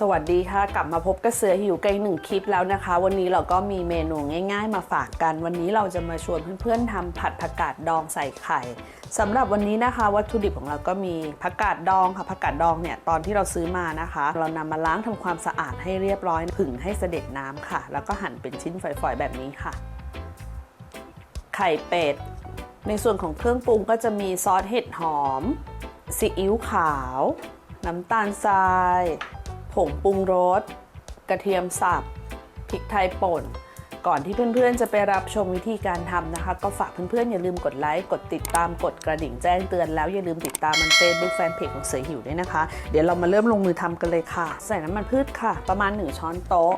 สวัสดีค่ะ กลับมาพบกับเสือหิวกันอีกหนึ่งคลิปแล้วนะคะ วันนี้เราก็มีเมนูง่าย ๆ มาฝากกัน วันนี้เราจะมาชวนเพื่อนๆทำผัดผักกาดดองใส่ไข่สำหรับวันนี้นะคะ วัตถุดิบของเราก็มีผักกาดดองค่ะผักกาดดองเนี่ยตอนที่เราซื้อมานะคะ เรานำมาล้างทำความสะอาดให้เรียบร้อยผึ่งให้เสด็จน้ำค่ะ แล้วก็หั่นเป็นชิ้นฝอยๆแบบนี้ค่ะ ไข่เป็ด ในส่วนของเครื่องปรุงก็จะมีซอสเห็ดหอมซีอิ๊วขาว น้ำตาลทราย ผงปรุงรส กระเทียมสับ พริกไทยป่น ก่อนที่เพื่อนๆ จะไปรับชมวิธีการทำนะคะ ก็ฝากเพื่อนๆ อย่าลืมกดไลค์ กดติดตาม กดกระดิ่งแจ้งเตือนแล้วอย่าลืมติดตามมันเฟซบุ๊กแฟนเพจของเสือหิวด้วยนะคะ เดี๋ยวเรามาเริ่มลงมือทำกันเลยค่ะ ใส่น้ำมันพืชค่ะ ประมาณ 1 ช้อนโต๊ะ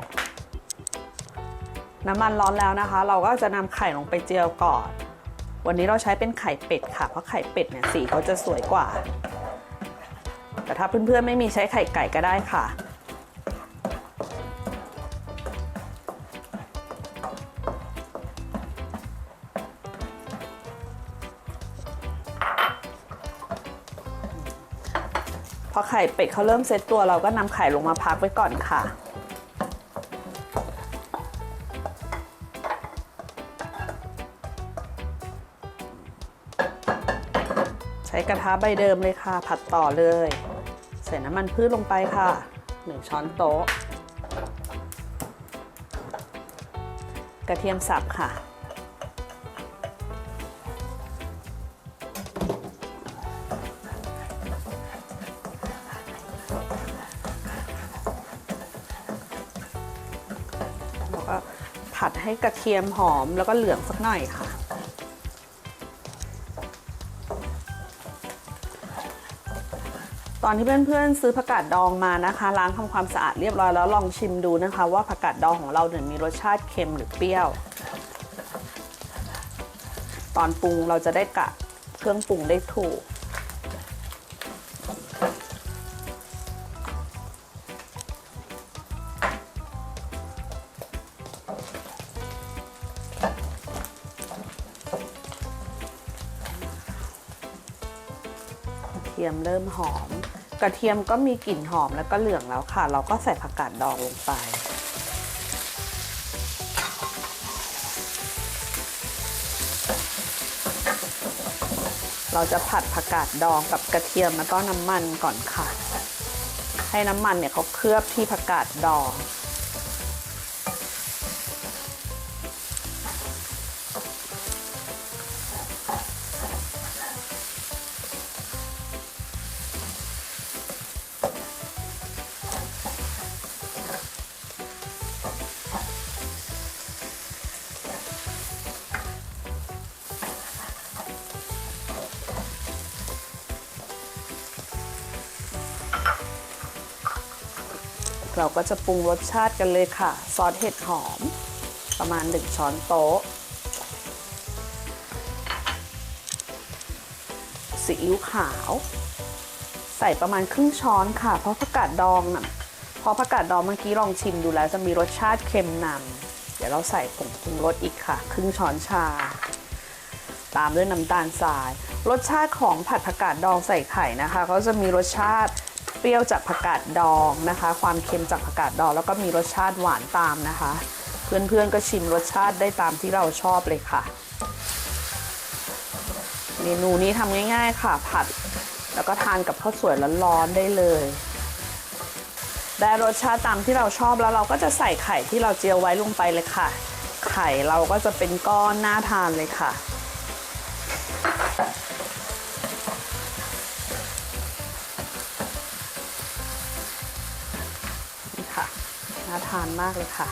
น้ำมันร้อนแล้วนะคะ เราก็จะนำไข่ลงไปเจียวก่อน วันนี้เราใช้เป็นไข่เป็ดค่ะ เพราะไข่เป็ดเนี่ยสีเขาจะสวยกว่าแต่ถ้าเพื่อนๆไม่มีใช้ไข่ไก่ก็ได้ค่ะ พอไข่เป็ดเขาเริ่มเซตตัวเราก็นำไข่ลงมาพักไว้ก่อนค่ะ ใช้กระทะใบเดิมเลยค่ะ ผัดต่อเลย ใส่น้ำมันพืชลงไปค่ะ1ช้อนโต๊ะ กระเทียมสับค่ะ ผัดให้กระเทียมหอมแล้วก็เหลืองสักหน่อยค่ะ ตอนที่เพื่อนๆซื้อผักกาดดองมานะคะ ล้างทำความสะอาดเรียบร้อยแล้วลองชิมดูนะคะ ว่าผักกาดดองของเราเนี่ยมีรสชาติเค็มหรือเปรี้ยว ตอนปรุงเราจะได้กะเครื่องปรุงได้ถูก ทียมเริ่มหอม กระเทียมก็มีกลิ่นหอมแล้วก็เหลืองแล้วค่ะ เราก็ใส่ผักกาดดองลงไป เราจะผัดผักกาดดองกับกระเทียมแล้วก็น้ำมันก่อนค่ะ ให้น้ำมันเนี่ยเขาเคลือบที่ผักกาดดอง เราก็จะปรุงรสชาติกันเลยค่ะ ซอสเห็ดหอม ประมาณ 1 ช้อนโต๊ะซีอิ๊วขาว ใส่ประมาณครึ่งช้อนค่ะ เพราะผักกาดดองน่ะเพราะผักกาดดองเมื่อกี้ลองชิมดูแล้วจะมีรสชาติเค็มนำเดี๋ยวเราใส่ผงปรุงรสอีกค่ะ ครึ่งช้อนชา ตามด้วยน้ำตาลทราย รสชาติของผัดผักกาดดองใส่ไข่นะคะเขาจะมีรสชาติ เปรี้ยวจากผักกาดดองนะคะ ความเค็มจากผักกาดดองแล้วก็มีรสชาติหวานตามนะคะ เพื่อนๆก็ชิมรสชาติได้ตามที่เราชอบเลยค่ะ เมนูนี้ทำง่ายๆค่ะ ผัดแล้วก็ทานกับข้าวสวยร้อนๆได้เลย ได้รสชาติตามที่เราชอบแล้วเราก็จะใส่ไข่ที่เราเจียวไว้ลงไปเลยค่ะ ไข่เราก็จะเป็นก้อนน่าทานเลยค่ะ น่าทานมากเลยค่ะ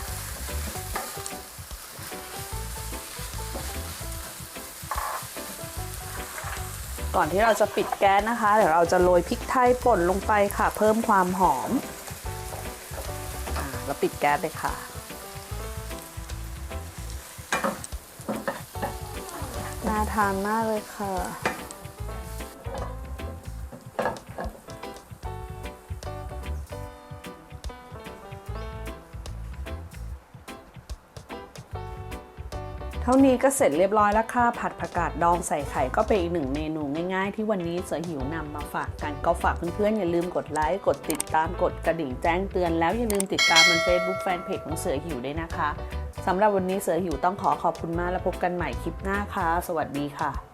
ก่อนที่เราจะปิดแก๊สนะคะ เดี๋ยวเราจะโรยพริกไทยป่นลงไปค่ะ เพิ่มความหอมอแล้วปิดแก๊สเลยค่ะน่าทานมากเลยค่ะ ท่านี้ก็เสร็จเรียบร้อยแล้วค่ะ ผัดผักกาดดองใส่ไข่ก็เป็นอีกหนึ่งเมนูง่ายๆ ที่วันนี้เสือหิวนำมาฝากกันก็ฝากเพื่อนๆอย่าลืมกดไลค์กดติดตามกดกระดิ่งแจ้งเตือนแล้วอย่าลืมติดตามมัน Facebook แฟนเพจของเสือหิวด้วยนะคะสำหรับวันนี้เสือหิวต้องขอขอบคุณมากแล้วพบกันใหม่คลิปหน้าค่ะ สวัสดีค่ะ